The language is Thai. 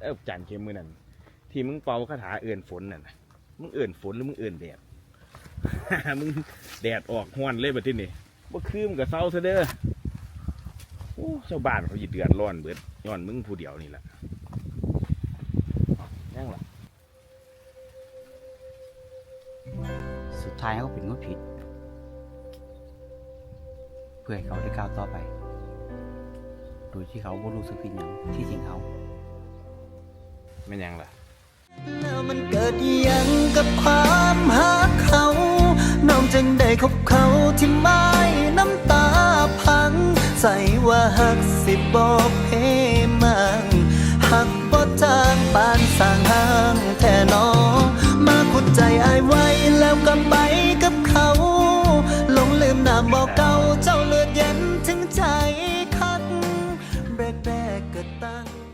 เอ้จานเค็มมือนั่นที่มึงเป่าคาถาเอื่นฝนน่ะนะมึงเอื่นฝนหรือมึงเอื่นแดด มึงแดดออกห้อนเลยบัดที่นี่บ่คืมกับเศร้าซะเด้อโอ้ชาวบ้านเขาหยิเดือดร้อนเบิดย้อนมึงผู้เดียวนี่แหละยังล่ะสุดท้ายเขาก็เป็นคนผิด เพื่อให้เขาได้ก้าวต่อไป โดยที่เขาบ่รู้สึกผิดหยังที่จริงเขา ไม่ยังล่ะแล้วมันเกิดยังกับความหาเขานองจึงได้คบเขาที่ไม่น้ำตาพัง ใส่ว่าหักสิบอกเพมังหักบ่จางปานสางหางแท่นอมาขุดใจอายไว้แล้วก็ไปกับเขาลงลืมนามบอกเก่าเจ้าเลือดเย็นถึงใจคักแรกก็ตั้ง